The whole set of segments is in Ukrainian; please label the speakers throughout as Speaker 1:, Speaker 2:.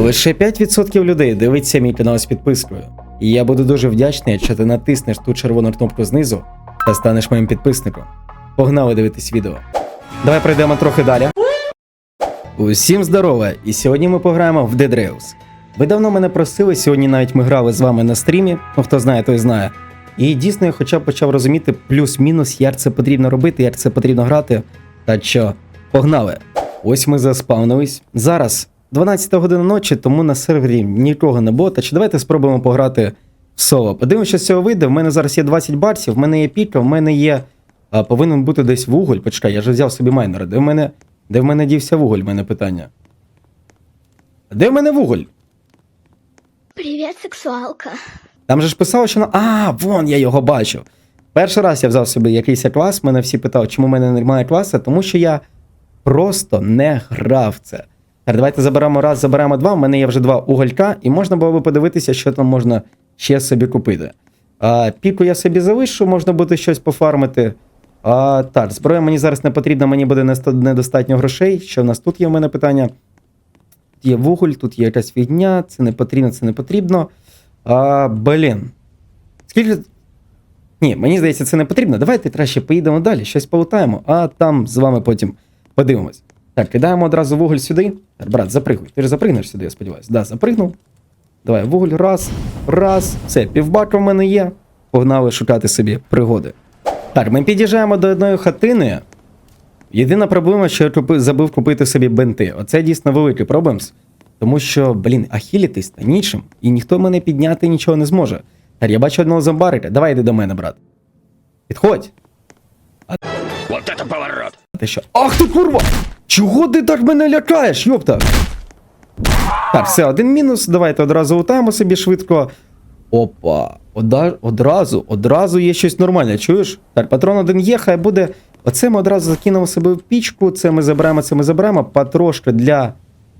Speaker 1: Лише 5% людей дивиться мій канал з підпискою. І я буду дуже вдячний, якщо ти натиснеш ту червону кнопку знизу та станеш моїм підписником. Погнали дивитись відео. Давай пройдемо трохи далі. Усім здорово! І сьогодні ми пограємо в Dead Rails. Ви давно мене просили, сьогодні навіть ми грали з вами на стрімі, ну хто знає, той знає. І дійсно я хоча б почав розуміти плюс-мінус, як це потрібно робити, як це потрібно грати. Та що, погнали! Ось ми заспавнились. Зараз 12 година ночі, тому на сервері нікого не було. Та чи давайте спробуємо пограти в соло. Подивимося, що з цього вийде. В мене зараз є 20 барсів, в мене є піка, в мене є. А, повинен бути десь вуголь. Почекай, я ж взяв собі майнера. Де в мене. Де в мене дівся вуголь? В мене питання. Де в мене вуголь?
Speaker 2: Привет, сексуалка.
Speaker 1: Там же ж писало, що на. А, вон я його бачив. Перший раз я взяв собі якийсь клас, мене всі питали, чому в мене немає класа, тому що я просто не грав це. Давайте заберемо раз, заберемо два. У мене є вже два уголька, і можна було би подивитися, що там можна ще собі купити. А, піку я собі залишу, можна буде щось пофармити. А, так, зброя мені зараз не потрібна, мені буде недостатньо грошей. Що в нас тут є в мене питання? Тут є вуголь, тут є якась фігня, це не потрібно, це не потрібно. А, блін. Скільки. Ні, мені здається, це не потрібно. Давайте краще поїдемо далі, щось полутаємо, а там з вами потім подивимось. Так, кидаємо одразу вуголь сюди. Брат, запригуй. Ти ж запригнеш сюди, я сподіваюся. Да, запригнув. Давай, вуголь, раз, раз. Все, півбака в мене є. Погнали шукати собі пригоди. Так, ми під'їжджаємо до одної хатини. Єдина проблема, що я купи, забув купити собі бенти. Оце дійсно великий проблемс. Тому що, блін, ахілітись та нічим, і ніхто мене підняти нічого не зможе. Так, я бачу одного зомбарика. Давай йди до мене, брат. Підходь.
Speaker 3: Вот это поворот!
Speaker 1: А ти що? Ах ти курва! Чого ти так мене лякаєш, йопта? Так, все, один мінус. Давайте одразу лутаємо собі швидко. Опа. Ода... Одразу, одразу є щось нормальне, чуєш? Так, патрон один є, хай буде. Оце ми одразу закинемо себе в пічку. Це ми заберемо, це ми заберемо. Потрошки для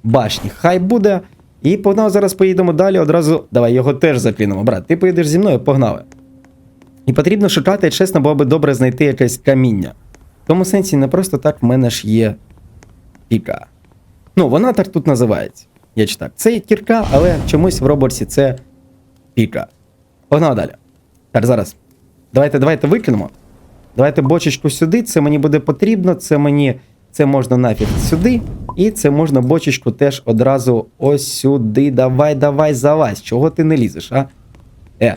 Speaker 1: башні. Хай буде. І погнали, зараз поїдемо далі. Одразу. Давай його теж закинемо, брат. Ти поїдеш зі мною, погнали. І потрібно шукати, чесно, було би добре знайти якесь каміння. В тому сенсі не просто так в мене ж є піка. Ну, вона так тут називається. Я читав. Це кірка, але чомусь в роборсі це піка. Погнали далі. Так, зараз. Давайте, давайте викинемо. Давайте бочечку сюди, це мені буде потрібно, це мені. Це можна нафіг сюди. І це можна бочечку теж одразу ось сюди. Давай, давай, залазь. Чого ти не лізеш, а? Е.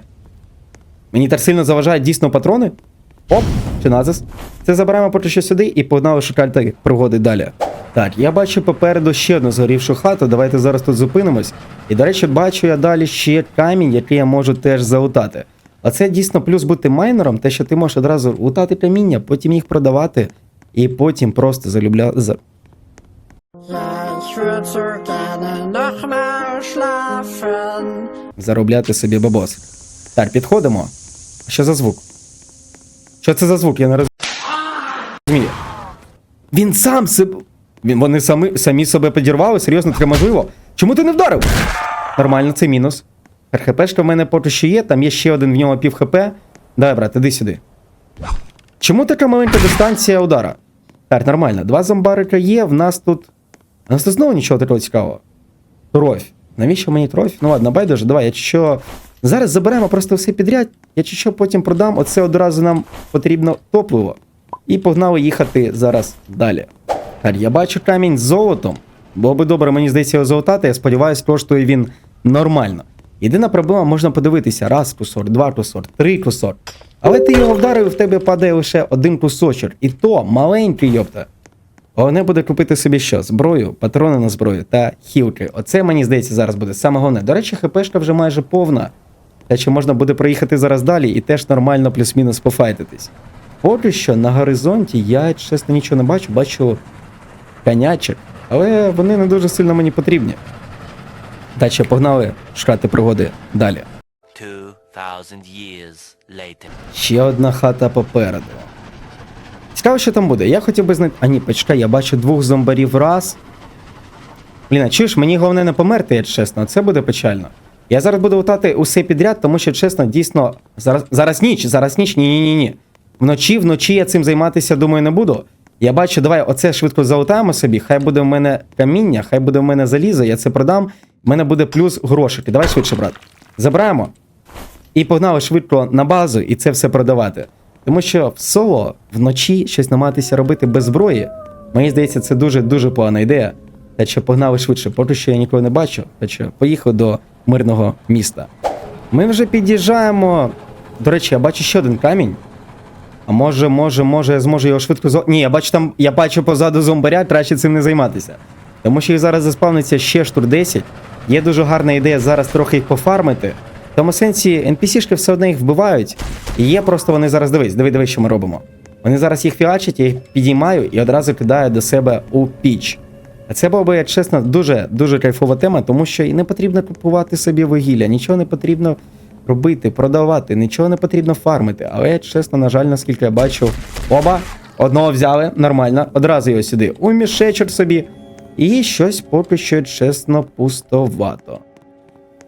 Speaker 1: Мені так сильно заважають дійсно патрони. Оп, чи назис. Це забираємо поки що сюди і погнали шукати пригоди далі. Так, я бачу попереду ще одну згорівшу хату. Давайте зараз тут зупинимось. І, до речі, бачу я далі ще камінь, який я можу теж залутати. А це дійсно плюс бути майнером, те, що ти можеш одразу лутати каміння, потім їх продавати, і потім просто залюбля... заробляти собі бабос. Так, підходимо. Що за звук? Що це за звук? Я не роз- розумію. Він сам себе. Вони самі, самі себе підірвали? Серйозно, таке можливо? Чому ти не вдарив? Нормально, це мінус. РХПшка в мене поки що є, там є ще один в нього пів хп. Давай, брат, іди сюди. Чому така маленька дистанція удара? Так, нормально. Два зомбарика є, в нас тут. У нас тут знову нічого такого цікавого. Трофь. Навіщо мені трофь? Ну ладно, байдуже, давай, якщо що. Зараз заберемо просто все підряд. Якщо що потім продам, оце одразу нам потрібно топливо. І погнали їхати зараз далі. Я бачу камінь з золотом. Було би добре, мені здається, його золотати. Я сподіваюся, коштує він нормально. Єдина проблема, можна подивитися: раз кусок, два кусок, три кусок. Але ти його вдарив, в тебе падає лише один кусочок. І то маленький, йопта. Головне буде купити собі що? Зброю, патрони на зброю та хілки. Оце мені здається зараз буде саме головне. До речі, хпшка вже майже повна. Та що можна буде проїхати зараз далі і теж нормально плюс-мінус пофайтитись. Поки що на горизонті я, чесно, нічого не бачу, бачу конячок, але вони не дуже сильно мені потрібні. Та погнали шукати пригоди далі.
Speaker 4: years later.
Speaker 1: Ще одна хата попереду. Цікаво, що там буде. Я хотів би знайти. А ні, почекай, я бачу двох зомбарів раз. Блін, а чуєш, мені головне не померти, якщо чесно, це буде печально. Я зараз буду лутати усе підряд, тому що, чесно, дійсно. Зараз, зараз ніч, зараз ніч, ні-ні-ні. Вночі, вночі я цим займатися, думаю, не буду. Я бачу, давай оце швидко залутаємо собі. Хай буде в мене каміння, хай буде в мене залізо, я це продам. в мене буде плюс грошики. Давай швидше, брат. Забираємо. І погнали швидко на базу і це все продавати. Тому що в соло вночі щось намагатися робити без зброї. Мені здається, це дуже-дуже погана ідея. Та що погнали швидше, поки що я нікого не бачу. Та що поїхав до мирного міста. Ми вже під'їжджаємо. До речі, я бачу ще один камінь. А може, може, може, я зможу його швидко зо. Ні, я бачу там, я бачу позаду зомбаря, краще цим не займатися. Тому що їх зараз заспавниться ще штур 10. Є дуже гарна ідея зараз трохи їх пофармити. В тому сенсі NPC-шки все одно їх вбивають. І є просто вони зараз дивись, диви, диви, що ми робимо. Вони зараз їх фіачать, я їх підіймаю і одразу кидаю до себе у піч. А це була би, чесно, дуже дуже кайфова тема, тому що і не потрібно купувати собі вугілля, нічого не потрібно робити, продавати, нічого не потрібно фармити. Але чесно, на жаль, наскільки я бачу, оба одного взяли нормально, одразу його сюди у мішечок собі. І щось поки що чесно пустовато.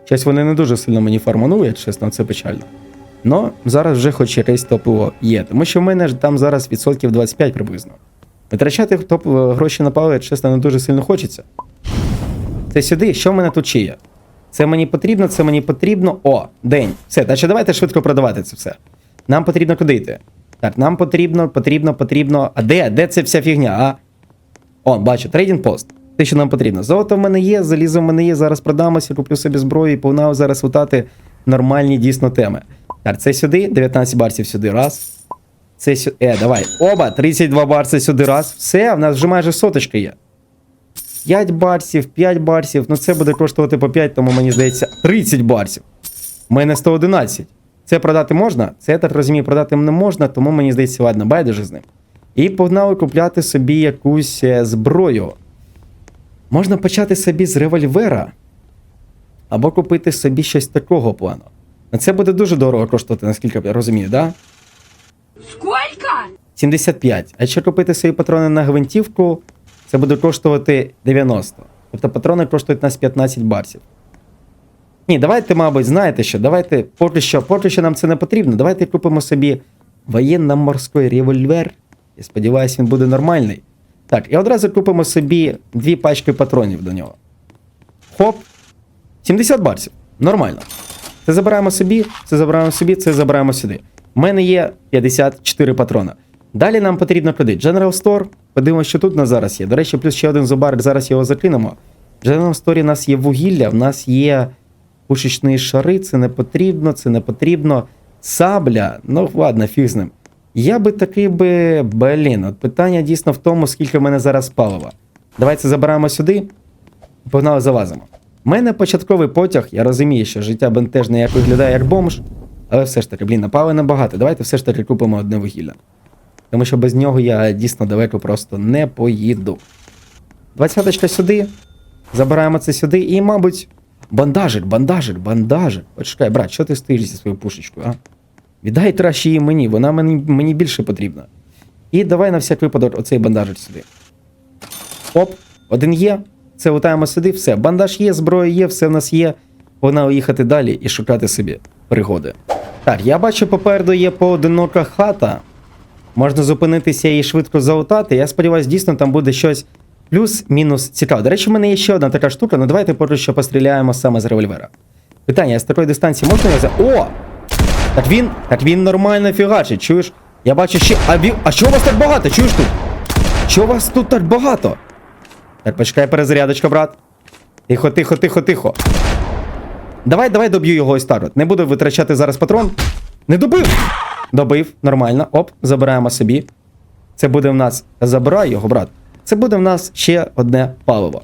Speaker 1: Щось вони не дуже сильно мені фарманули, чесно, це печально. Но зараз вже хоч якесь топово є, тому що в мене ж там зараз відсотків 25 приблизно. Витрачати топ е, гроші на паливо, чесно, не дуже сильно хочеться. Це сюди, що в мене тут ще є? Це мені потрібно, це мені потрібно. О, день. Все, значить давайте швидко продавати це все. Нам потрібно куди йти? Так, нам потрібно, потрібно, потрібно. А де? Де це вся фігня? А? О, бачу, трейдинг пост. Те, що нам потрібно. Золото в мене є, залізо в мене є, зараз продамося, куплю собі зброю і погнав зараз лутати нормальні дійсно теми. Так, це сюди, 19 барсів сюди, раз. Це сюди. Е, давай. Оба, 32 барси сюди, раз. Все, в нас вже майже соточка є. 5 барсів, 5 барсів. Ну це буде коштувати по 5, тому мені здається 30 барсів. У мене 111. Це продати можна? Це я так розумію, продати не можна, тому мені здається, ладно, байдуже з ним. І погнали купляти собі якусь е, зброю. Можна почати собі з револьвера. Або купити собі щось такого плану. Це буде дуже дорого коштувати, наскільки я розумію, да?
Speaker 5: Сколько?
Speaker 1: 75. А якщо купити свої патрони на гвинтівку, це буде коштувати 90. Тобто патрони коштують нас 15 барсів. Ні, давайте, мабуть, знаєте що, давайте поки що, поки що нам це не потрібно. Давайте купимо собі воєнно-морський револьвер. Я сподіваюся, він буде нормальний. Так, і одразу купимо собі дві пачки патронів до нього. Хоп. 70 барсів. Нормально. Це забираємо собі, це забираємо собі, це забираємо сюди. У мене є 54 патрона. Далі нам потрібно куди? General Store. Подивимося, що тут у нас зараз є. До речі, плюс ще один зубар, зараз його закинемо. В General Store у нас є вугілля, в нас є пушечні шари, це не потрібно, це не потрібно. Сабля, ну ладно, фіг з ним. Я би такий би, блін, от питання дійсно в тому, скільки в мене зараз палива. Давайте забираємо сюди. Погнали залазимо. У мене початковий потяг, я розумію, що життя бентежне як виглядає як бомж, але все ж таки, блін, напали набагато. Давайте все ж таки купимо одне вугілля. Тому що без нього я дійсно далеко просто не поїду. Двадцяточка сюди. Забираємо це сюди і, мабуть, бандажик, бандажик, бандажик. Почекай, брат, що ти стоїш зі своєю пушечкою, а? Віддай краще її мені, вона мені, мені більше потрібна. І давай на всяк випадок оцей бандажик сюди. Оп, один є. Це лутаємо сюди, все. Бандаж є, зброя є, все в нас є. Погнали їхати далі і шукати собі пригоди. Так, я бачу, попереду є поодинока хата. Можна зупинитися і швидко залутати. Я сподіваюся, дійсно там буде щось плюс-мінус цікаве. До речі, в мене є ще одна така штука, ну давайте поки що постріляємо саме з револьвера. Питання, з такої дистанції можна його за. О! Так він. Так він нормально фігачить, чуєш? Я бачу ще. А, ві... а у вас так багато? Чуєш тут? Що у вас тут так багато? Так, почекай, перезарядочка, брат. Тихо, тихо, тихо, тихо. Давай, давай доб'ю його ось так. Не буду витрачати зараз патрон. Не добив! Добив, нормально. Оп, забираємо собі. Це буде в нас. Забирай його, брат. Це буде в нас ще одне паливо.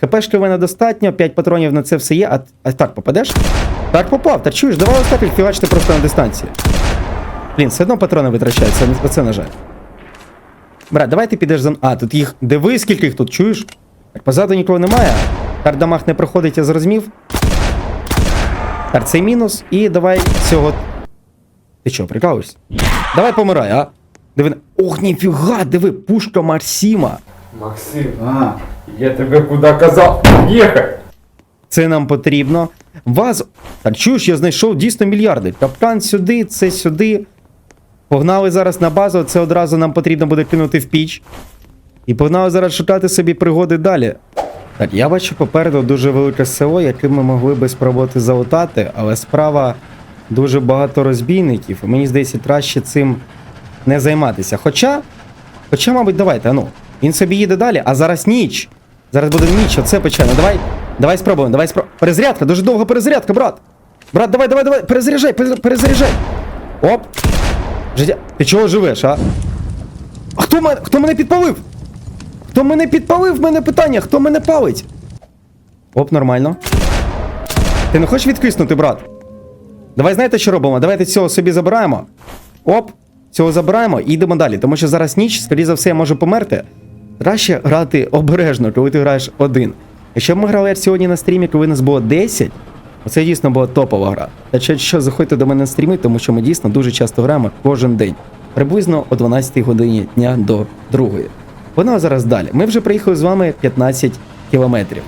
Speaker 1: ХПшки в мене достатньо, 5 патронів на це все є. А, а так попадеш? Так попав, так чуєш, давай ось так просто на дистанції. Блін, все одно патрони витрачаються, оце на жаль. Брат, давай ти підеш за. А, тут їх. Диви, скільки їх тут, чуєш? Так, позаду нікого немає. Кардамах не проходить, я зрозумів. Так, це мінус. І давай цього. Ти що, прикалуєшся? Давай помирай, а? Диви. на- Ох, ніфіга, диви, пушка Марсіма.
Speaker 6: Максим, а, я тебе куда казав? Їхай!
Speaker 1: Це нам потрібно. Вас. Так чуєш, я знайшов дійсно мільярди. Капкан сюди, це сюди. Погнали зараз на базу, це одразу нам потрібно буде кинути в піч. І погнали зараз шукати собі пригоди далі. Так, я бачу попереду дуже велике село, яке ми могли би спробувати залутати, але справа дуже багато розбійників, і мені здається, краще цим не займатися. Хоча, хоча, мабуть, давайте, ану. Він собі їде далі, а зараз ніч. Зараз буде ніч, оце печально. Давай, давай спробуємо, давай спробуємо. Перезарядка, дуже довга перезарядка, брат. Брат, давай, давай, давай, перезаряджай, перез- перезаряджай. Оп. Життя. Ти чого живеш, а? А хто мене, хто мене підпалив? Хто мене підпалив? В мене питання, хто мене палить? Оп, нормально. Ти не хочеш відкиснути, брат? Давай знаєте, що робимо? Давайте цього собі забираємо. Оп, цього забираємо і йдемо далі. Тому що зараз ніч, скоріше за все, я можу померти. Краще грати обережно, коли ти граєш один. Якщо б ми грали сьогодні на стрімі, коли нас було 10, оце дійсно була топова гра. Та що, заходьте до мене на стріми, тому що ми дійсно дуже часто граємо кожен день. Приблизно о 12 годині дня до другої. Вона зараз далі. Ми вже приїхали з вами 15 кілометрів.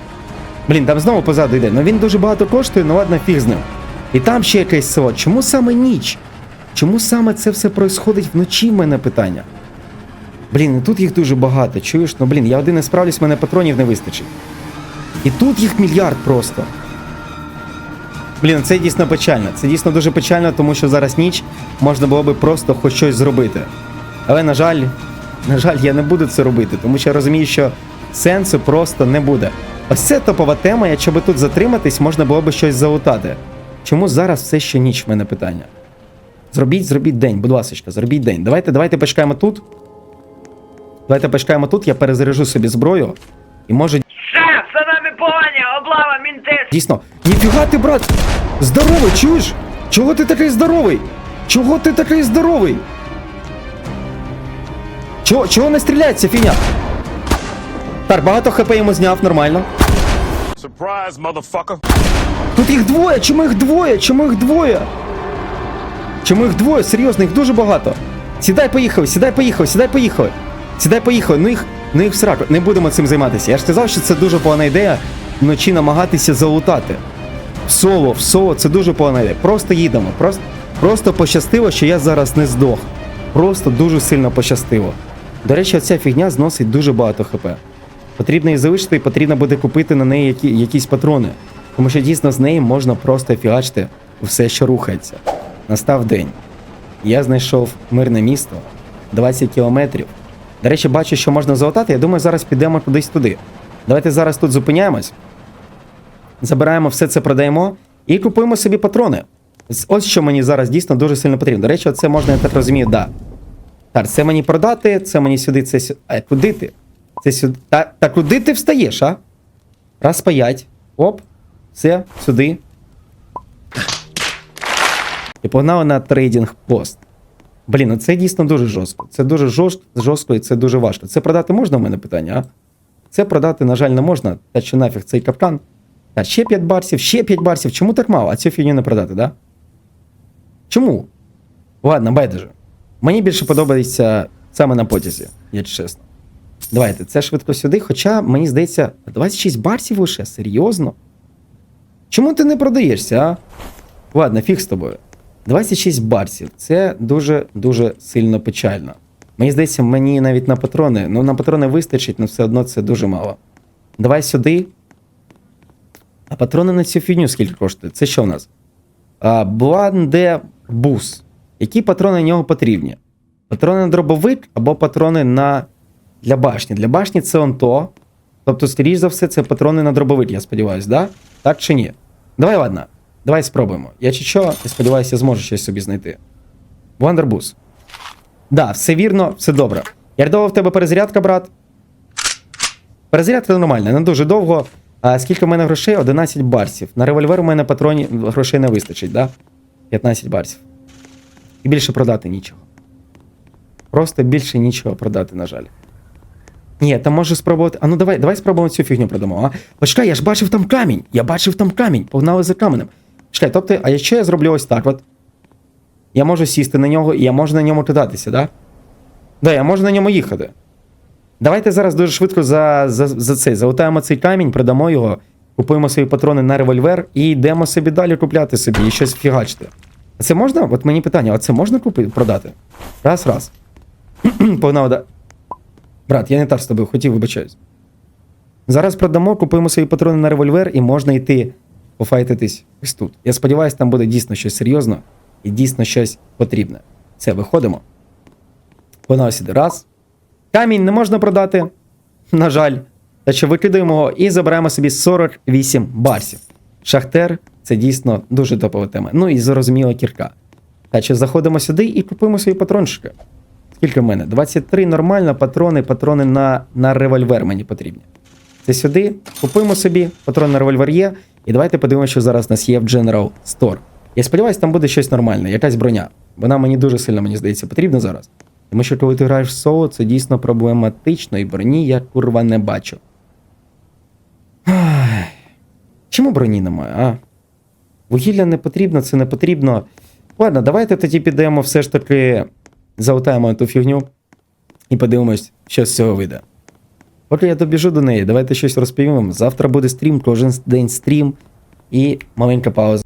Speaker 1: Блін, там знову позаду йде. Ну він дуже багато коштує, ну ладно, фіг з ним. І там ще якесь село. Чому саме ніч? Чому саме це все происходить вночі? В мене питання. Блін, і тут їх дуже багато. Чуєш? Ну блін, я один не справлюсь, мене патронів не вистачить. І тут їх мільярд просто. Блін, це дійсно печально. Це дійсно дуже печально, тому що зараз ніч можна було би просто хоч щось зробити. Але, на жаль, на жаль, я не буду це робити, тому що я розумію, що сенсу просто не буде. Ось це топова тема, якщо би тут затриматись, можна було би щось залутати. Чому зараз все ще ніч в мене питання? Зробіть, зробіть день, будь ласка, зробіть день. Давайте, давайте почекаємо тут. Давайте почекаємо тут, я перезаряжу собі зброю. І може
Speaker 5: Шеф, за нами погоня, облава, мінти.
Speaker 1: Дійсно, ніфіга ти, брат! Здоровий, чуєш? Чого ти такий здоровий? Чого ти такий здоровий? Чого, чого не стріляється, фіня? Так, багато хп йому зняв, нормально.
Speaker 3: Surprise, motherfucker.
Speaker 1: Тут їх двоє, чому їх двоє? Чому їх двоє? Чому їх двоє? Серйозно, їх дуже багато. Сідай, поїхали, сідай, поїхали, сідай, поїхали. Сідай, поїхали. Ну їх, ну їх сраку. Не будемо цим займатися. Я ж сказав, що це дуже погана ідея вночі намагатися залутати. В соло, в соло це дуже погана ідея. Просто їдемо. Просто, просто пощастило, що я зараз не здох. Просто дуже сильно пощастило. До речі, ця фігня зносить дуже багато хп. Потрібно її залишити і потрібно буде купити на неї які, якісь патрони. Тому що дійсно з неї можна просто фігачити все, що рухається. Настав день. Я знайшов мирне місто 20 кілометрів. До речі, бачу, що можна залатати. Я думаю, зараз підемо кудись туди. Давайте зараз тут зупиняємось. Забираємо все це, продаємо і купуємо собі патрони. Ось що мені зараз дійсно дуже сильно потрібно. До речі, це можна, я так розумію, да. Так, це мені продати, це мені сюди, це сюди. А куди ти? Це сюди. Та, та куди ти встаєш, а? Раз паять. Оп. Все, сюди. І погнали на трейдинг пост. Блін, ну це дійсно дуже жорстко. Це дуже жорст, жорстко і це дуже важко. Це продати можна в мене питання, а? Це продати, на жаль, не можна. Та що нафіг цей капкан. Та ще 5 барсів, ще 5 барсів. Чому так мало? А цю фігню не продати, да? Чому? Ладно, байдуже. Мені більше подобається саме на потязі, якщо чесно. Давайте, це швидко сюди, хоча мені здається, 26 барсів лише, серйозно? Чому ти не продаєшся, а? Ладно, фіг з тобою. 26 барсів. Це дуже-дуже сильно печально. Мені здається, мені навіть на патрони. Ну, на патрони вистачить, але все одно це дуже мало. Давай сюди. А патрони на цю фігню скільки коштують? Це що в нас? А, Бланде бус. Які патрони на нього потрібні? Патрони на дробовик або патрони на. Для башні. Для башні це он то. Тобто, скоріш за все, це патрони на дробовик, я сподіваюся, да? Так чи ні? Давай, ладно. Давай спробуємо. Я чи що, я сподіваюся, я зможу щось собі знайти. Вандербус. Да, все вірно, все добре. Ярдова в тебе перезарядка, брат. Перезарядка нормальна, не дуже довго. А скільки в мене грошей? 11 барсів. На револьвер у мене патронів грошей не вистачить, да? 15 барсів. І більше продати нічого. Просто більше нічого продати, на жаль. Ні, там можу спробувати. А ну давай, давай спробуємо цю фігню продамо. А? Почекай, я ж бачив там камінь. Я бачив там камінь. Погнали за каменем. Чекай, тобто, а якщо я зроблю ось так от. Я можу сісти на нього і я можу на ньому кидатися, да? Да, я можу на ньому їхати. Давайте зараз дуже швидко за, за, за цей. Залутаємо цей камінь, продамо його, купуємо свої патрони на револьвер і йдемо собі далі купляти собі і щось фігачити. А це можна? От мені питання, а це можна купити, продати? Раз, раз. Погнали, да. Брат, я не так з тобою хотів, вибачаюсь. Зараз продамо, купуємо свої патрони на револьвер і можна йти пофайтитись ось тут. Я сподіваюся, там буде дійсно щось серйозне і дійсно щось потрібне. Все, виходимо. Вона сюди. Раз. Камінь не можна продати. На жаль. Та що викидаємо його і забираємо собі 48 барсів. Шахтер це дійсно дуже топова тема. Ну і зрозуміло кірка. Та що заходимо сюди і купуємо свої патрончики. Скільки в мене? 23 нормально, патрони, патрони на, на револьвер мені потрібні. Це сюди, купуємо собі, патрон на револьвер є. І давайте подивимося, що зараз у нас є в General Store. Я сподіваюся, там буде щось нормальне, якась броня. Вона мені дуже сильно, мені здається, потрібна зараз. Тому що коли ти граєш в соло, це дійсно проблематично, і броні я курва не бачу. Чому броні немає, а? Вугілля не потрібно, це не потрібно. Ладно, давайте тоді підемо все ж таки залутаємо ту фігню і подивимось, що з цього вийде. Поки я добіжу до неї, давайте щось розповім. Завтра буде стрім, кожен день стрім і маленька пауза.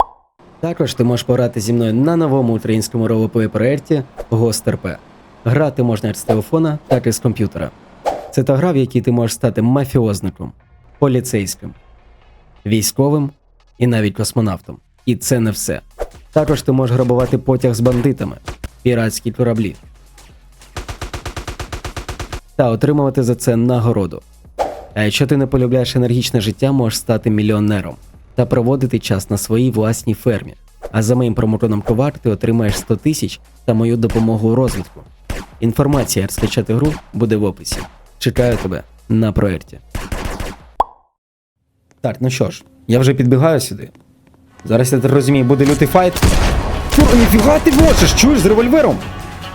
Speaker 1: Також ти можеш пограти зі мною на новому українському ролеплей проєкті RP. Грати можна як з телефона, так і з комп'ютера. Це та гра, в якій ти можеш стати мафіозником, поліцейським, військовим і навіть космонавтом. І це не все. Також ти можеш грабувати потяг з бандитами, піратські кораблі та отримувати за це нагороду. А якщо ти не полюбляєш енергічне життя, можеш стати мільйонером та проводити час на своїй власній фермі. А за моїм промокодом ковар ти отримаєш 100 тисяч та мою допомогу у розвитку. Інформація, як скачати гру, буде в описі. Чекаю тебе на проєкті. Так, ну що ж, я вже підбігаю сюди. Зараз я розумію, буде лютий файт. Кур, ніфіга ти можеш, чуєш з револьвером?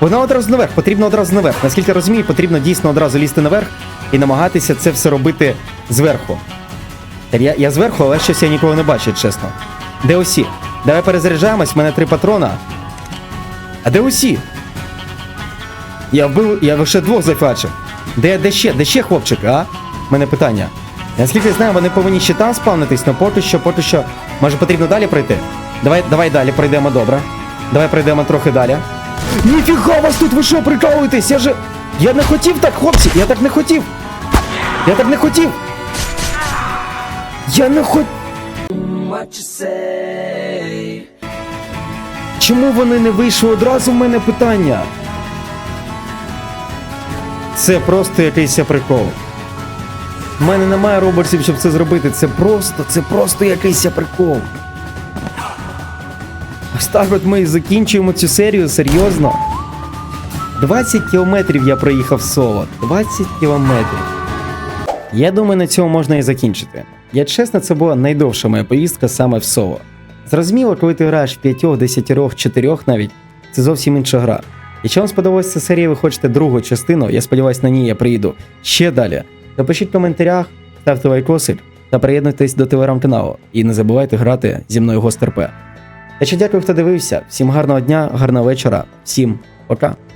Speaker 1: Вона одразу наверх, потрібно одразу наверх. Наскільки я розумію, потрібно дійсно одразу лізти наверх і намагатися це все робити зверху. Я, я зверху, але щось я нікого не бачу, чесно. Де усі? Давай перезаряджаємось, в мене три патрона. А де усі? Я вбив, я лише двох зафачив. Де, де ще? Де ще хлопчик, а? У мене питання. Наскільки я знаю, вони повинні ще там спавнитись, але поки що, поки що. Може потрібно далі пройти? Давай, давай далі пройдемо, добре. Давай пройдемо трохи далі. Ніфіга вас тут ви що прикалуєтесь? Я же. Я не хотів так, хлопці, я так не хотів. Я так не хотів. Я не хотів. Чому вони не вийшли одразу в мене питання? Це просто якийсь прикол. У мене немає робочів, щоб це зробити. Це просто, це просто якийсь прикол. Ось так от ми закінчуємо цю серію, серйозно. 20 кілометрів я проїхав соло. 20 кілометрів. Я думаю, на цьому можна і закінчити. Я чесно, це була найдовша моя поїздка саме в соло. Зрозуміло, коли ти граєш в 5, 10, 4 навіть, це зовсім інша гра. Якщо вам сподобалася ця серія, ви хочете другу частину, я сподіваюся, на ній я приїду ще далі. Напишіть в коментарях, ставте лайкосик та приєднуйтесь до телеграм-каналу. І не забувайте грати зі мною Гостерпе. Та ще дякую, хто дивився. Всім гарного дня, гарного вечора, всім пока.